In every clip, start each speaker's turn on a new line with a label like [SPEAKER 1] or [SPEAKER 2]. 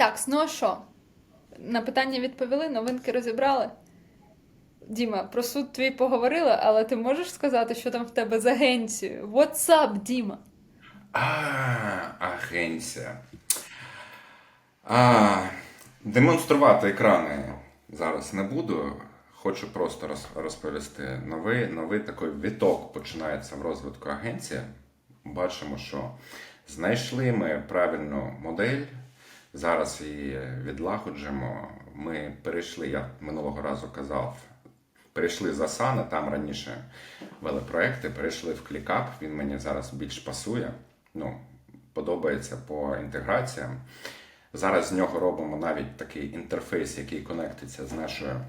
[SPEAKER 1] Так, ну а що? На питання відповіли, новинки розібрали. Діма, про суд твій поговорила, але ти можеш сказати, що там в тебе з агенцією? What's up, Діма?
[SPEAKER 2] А, агенція. А, демонструвати екрани зараз не буду. Хочу просто роз- розповісти. Новий, новий такий віток починається в розвитку агенції. Bачимо, що знайшли ми правильну модель. Зараз її відлагоджуємо. Ми перейшли, я минулого разу казав, перейшли з Asana, там раніше вели проекти, перейшли в ClickUp, він мені зараз більш пасує. Ну, подобається по інтеграціям. Зараз з нього робимо навіть такий інтерфейс, який конектиться з нашою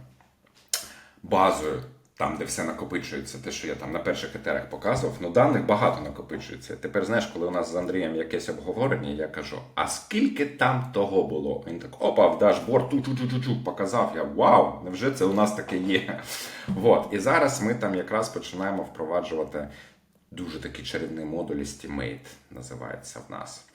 [SPEAKER 2] базою, там, де все накопичується, те, що я там на перших етерах показував, ну даних багато накопичується. Тепер знаєш, коли у нас з Андрієм якесь обговорення, я кажу: а скільки там того було? Він так, опа, в дашборд, ту-чу-чу-чу, показав. Я вау, невже це у нас таке є? Вот. І зараз ми там якраз починаємо впроваджувати дуже такий чарівний модуль Estimate, називається в нас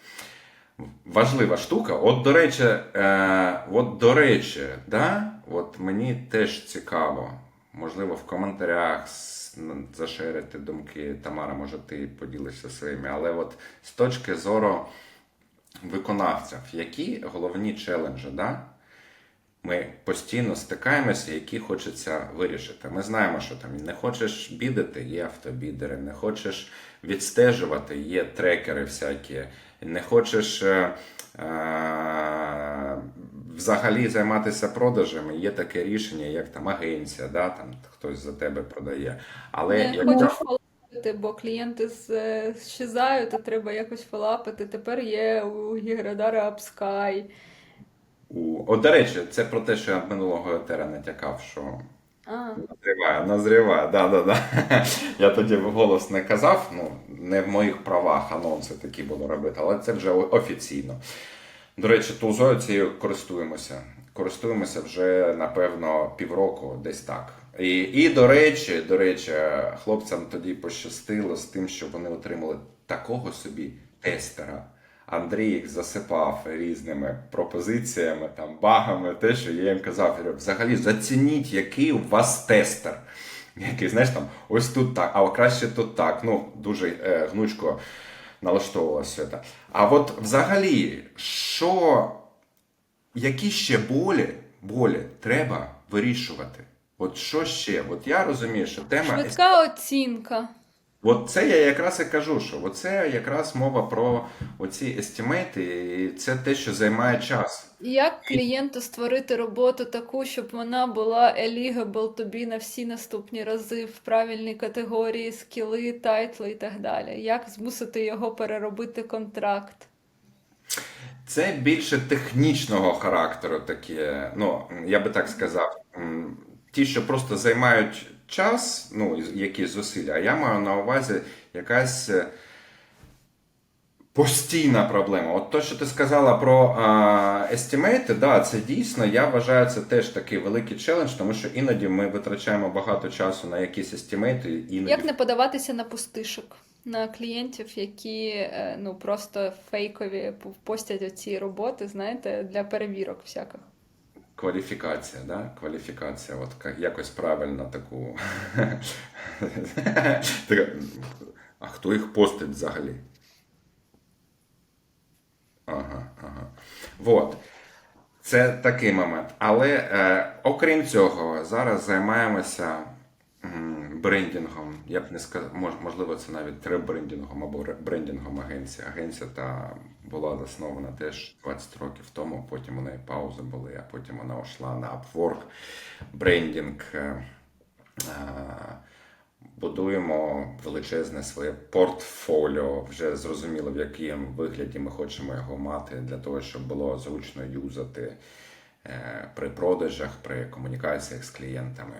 [SPEAKER 2] важлива штука. От до речі, е, от до речі, да, от мені теж цікаво, можливо, в коментарях зашерити думки. Тамара, може, ти поділишся своїми, але от з точки зору виконавців, які головні челенджі, да? Ми постійно стикаємося, які хочеться вирішити. Ми знаємо, що там не хочеш бідати, є автобідери, не хочеш відстежувати, є трекери всякі, не хочеш е, е, взагалі займатися продажами, є таке рішення, як там агенція, да? там хтось за тебе продає. Але
[SPEAKER 1] Не
[SPEAKER 2] якщо-
[SPEAKER 1] хочеш фолапити, бо клієнти з- щезають, то треба якось фолапити. Тепер є у Гіградара Upsky.
[SPEAKER 2] у... От, до речі, це про те, що я минулого етера натякав, що Назріває, назріває, да, да, да. Я тоді вголос не казав, ну, не в моїх правах анонси такі буду робити, але це вже офіційно. До речі, тулзою цією користуємося. Користуємося вже, напевно, півроку, десь так. І, і до речі, до речі, хлопцям тоді пощастило з тим, що вони отримали такого собі тестера. Андрій їх засипав різними пропозиціями, там, багами, те, що я їм казав, взагалі зацініть, який у вас тестер. Який, знаєш, там, ось тут так, а краще тут так. Ну, дуже е, гнучко налаштовувалося все це. А от взагалі, що, які ще болі, болі треба вирішувати? От що ще? От я розумію, що тема
[SPEAKER 1] швидка оцінка.
[SPEAKER 2] От це я якраз і кажу, що оце якраз мова про оці естімейти, і це те, що займає час.
[SPEAKER 1] Як клієнту створити роботу таку, щоб вона була eligible тобі на всі наступні рази в правильній категорії, скіли, тайтли і так далі? Як змусити його переробити контракт?
[SPEAKER 2] Це більше технічного характеру такі, ну я би так сказав, ті, що просто займають час, ну якісь зусилля, а я маю на увазі якась. е, Постійна проблема. От то, що ти сказала про естімейти, да, це дійсно, я вважаю, це теж такий великий челендж, тому що іноді ми витрачаємо багато часу на якісь естімейти, іноді
[SPEAKER 1] Як не подаватися на пустишок? На клієнтів, які е, ну просто фейкові постять оці роботи, знаєте, для перевірок всяких.
[SPEAKER 2] Кваліфікація, да? Кваліфікація, от якось правильно таку. А хто їх постить взагалі? Ага, ага. Вот. Це такий момент. Але е, окрім цього, зараз займаємося м, брендингом. Я б не сказав, можливо, це навіть ребрендингом або ре- брендингом агенції. Агенція та була заснована теж 20 років тому, потім у неї паузи були, а потім вона йшла на Upwork. Брендинг. Е, е, Будуємо величезне своє портфоліо. Вже зрозуміло, в якому вигляді ми хочемо його мати, для того, щоб було зручно юзати е, при продажах, при комунікаціях з клієнтами.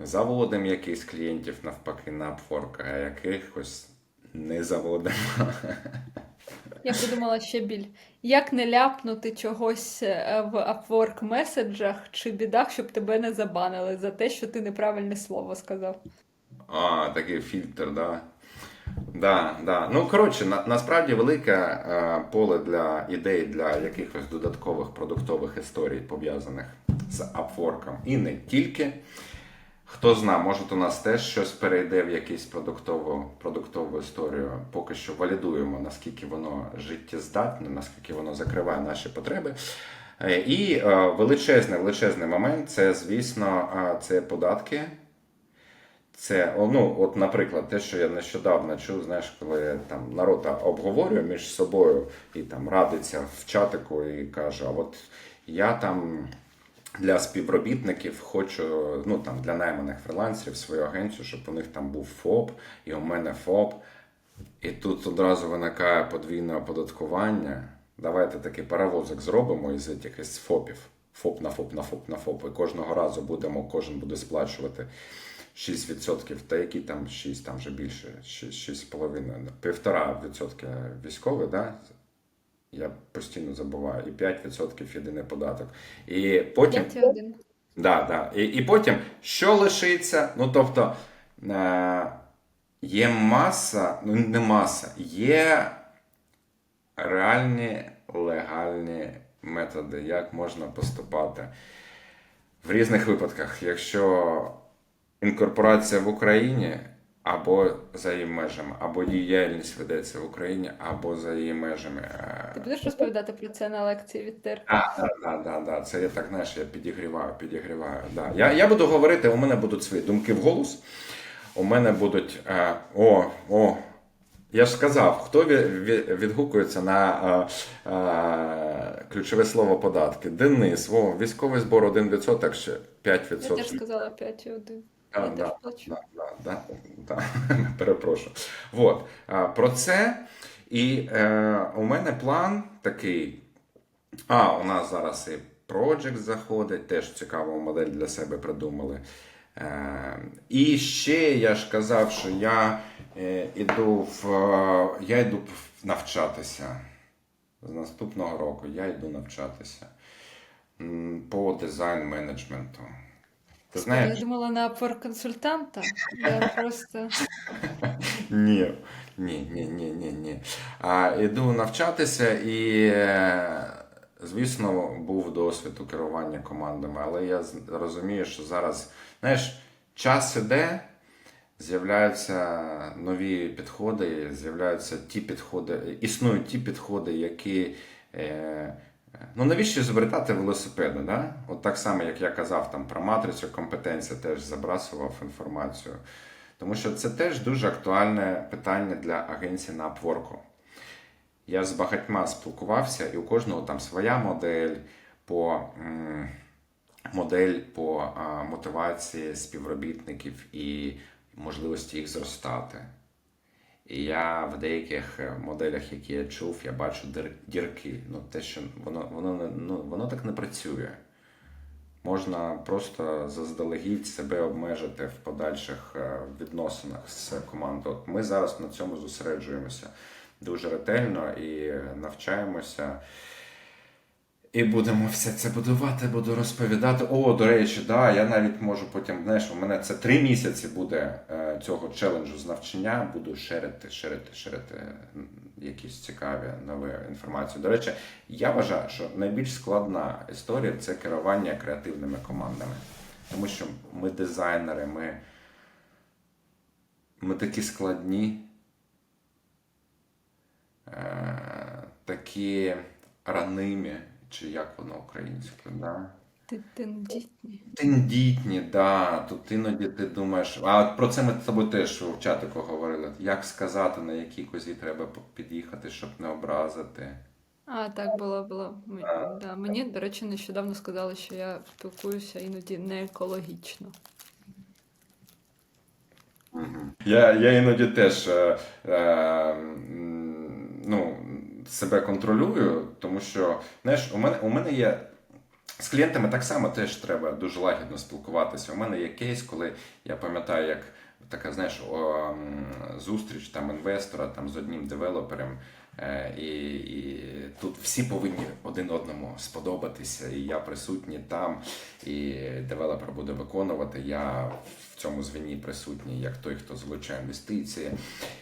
[SPEAKER 2] Заводимо якихось клієнтів навпаки на Upwork, а якихось не заводимо.
[SPEAKER 1] Я придумала ще біль. Як не ляпнути чогось е, в Upwork меседжах чи бідах, щоб тебе не забанили за те, що ти неправильне слово сказав.
[SPEAKER 2] А, такий фільтр, да. Да, да. Ну, коротше, на, насправді велике е, поле для ідей для якихось додаткових продуктових історій, пов'язаних з Upwork. І не тільки. Хто зна, може у нас теж щось перейде в якусь продуктову, продуктову історію. Поки що валідуємо, наскільки воно життєздатне, наскільки воно закриває наші потреби. Е, І е, величезний, величезний момент це, звісно, е, це податки. Це, ну, от, наприклад, те, що я нещодавно чув, знаєш, коли там народ обговорює між собою і там радиться в чатику і каже, а от я там для співробітників хочу, ну там для найманих фрилансерів свою агенцію, щоб у них там був ФОП, і у мене ФОП. І тут одразу виникає подвійне оподаткування. Давайте такий паровозик зробимо із із ФОПів. ФОП на ФОП на ФОП на ФОП. І кожного разу будемо, кожен буде сплачувати 6%, та які там 6, там вже більше, 6,5, півтора відсотки військовий, да? Я постійно забуваю, і 5% єдиний податок. І потім.
[SPEAKER 1] 5,1.
[SPEAKER 2] Да, да. І, і потім, що лишиться? Ну, тобто, е, є маса, ну не маса, є реальні легальні методи, як можна поступати в різних випадках, якщо інкорпорація в Україні або за її межами, або діяльність ведеться в Україні, або за її межами. Е,
[SPEAKER 1] Ти будеш розповідати про це на лекції від ТЕР?
[SPEAKER 2] а, да, да, да. Це я так, знаєш, я підігріваю, підігріваю. Да. Я, я буду говорити, у мене будуть свої думки в голос. У мене будуть. Е, о, о. Я ж сказав, хто ві- ві- відгукується на е, е, ключове слово податки? Денис, о, військовий збор 1%, ще 5%.
[SPEAKER 1] Я теж сказала 5,1.
[SPEAKER 2] Да, да, да, да, да. Перепрошую. Вот. А, Про це. І е, у мене план такий. А, у нас зараз і Project заходить, теж цікаву модель для себе придумали. Е, і ще я ж казав, що я е, іду в е, я йду навчатися. З наступного року я йду навчатися по дизайн Ти знаєш?
[SPEAKER 1] Я думала на консультанта. Я просто
[SPEAKER 2] Ні, ні, ні, ні, ні, ні. А, іду навчатися і, е, звісно, був досвід у керування командами, але я розумію, що зараз, знаєш, час іде, з'являються нові підходи, з'являються ті підходи, існують ті підходи, які. Ну, навіщо звертати велосипеди? Да? От так само, як я казав там про матрицю компетенцій, теж забрасував інформацію. Тому що це теж дуже актуальне питання для агенцій на Upwork. Я з багатьма спілкувався, і у кожного там своя модель по модель по мотивації співробітників і можливості їх зростати. І я в деяких е, моделях, які я чув, я бачу дірки. Ну, те, що воно, воно, ну, воно так не працює. Можна просто заздалегідь себе обмежити в подальших е, відносинах з командою. От ми зараз на цьому зосереджуємося дуже ретельно і навчаємося. І будемо все це будувати, буду розповідати. О, до речі, да, я навіть можу потім, знаєш, у мене це три місяці буде е, цього челенджу з навчання. Буду шерити, шерити, шерити якісь цікаві нові інформацію. До речі, я вважаю, що найбільш складна історія це керування креативними командами. Тому що ми дизайнери, ми, ми такі складні, е, такі ранимі, чи як воно українською, да?
[SPEAKER 1] ти тендітні.
[SPEAKER 2] Тендітні, да. Тут іноді ти думаєш. А от про це ми з тобою теж в чатику говорили. Як сказати, на якій козі треба під'їхати, щоб не образити.
[SPEAKER 1] А, так було, було. М- Да. Мені, до речі, нещодавно сказали, що я спілкуюся іноді не екологічно.
[SPEAKER 2] Я, я іноді теж е, е, ну, себе контролюю, тому що знаєш, у мене, у мене є. З клієнтами так само теж треба дуже лагідно спілкуватися. У мене є кейс, коли я пам'ятаю, як така, знаєш, о, зустріч там інвестора там, з одним девелопером. Е, І, і тут всі повинні один одному сподобатися. І я присутній там, і девелопер буде виконувати. Я в цьому звіні присутній, як той, хто залучає інвестиції.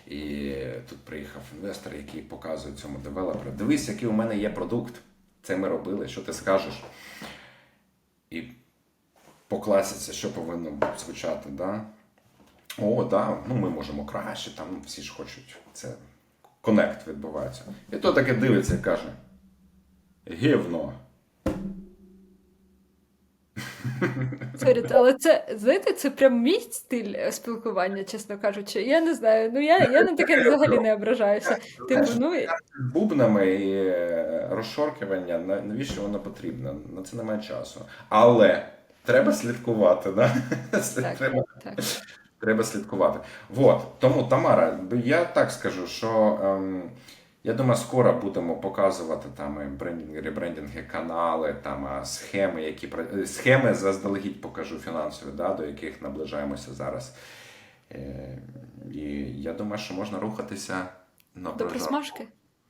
[SPEAKER 2] І тут приїхав інвестор, який показує цьому девелоперу. Дивись, який у мене є продукт. Це ми робили. Що ти скажеш? І по класиці, що повинно звучати, да? О, да, ну ми можемо краще, там всі ж хочуть. Це конект відбувається. І то таке дивиться і каже: Гівно.
[SPEAKER 1] Сорі, але це, знаєте, це прям мій стиль е, спілкування, чесно кажучи. Я не знаю. Ну я, я на таке взагалі не ображаюся. Типу, ну
[SPEAKER 2] бубнами і е, розшоркування, навіщо воно потрібно? На це немає часу. Але треба слідкувати, да?
[SPEAKER 1] так,
[SPEAKER 2] треба,
[SPEAKER 1] так.
[SPEAKER 2] Треба слідкувати. Вот. Тому, Тамара, я так скажу, що ем, я думаю, скоро будемо показувати там брендінги, ребрендінги, канали, там схеми, які е, схеми заздалегідь покажу фінансові, да, до яких наближаємося зараз. Е, і я думаю, що можна рухатися на
[SPEAKER 1] До просмажки.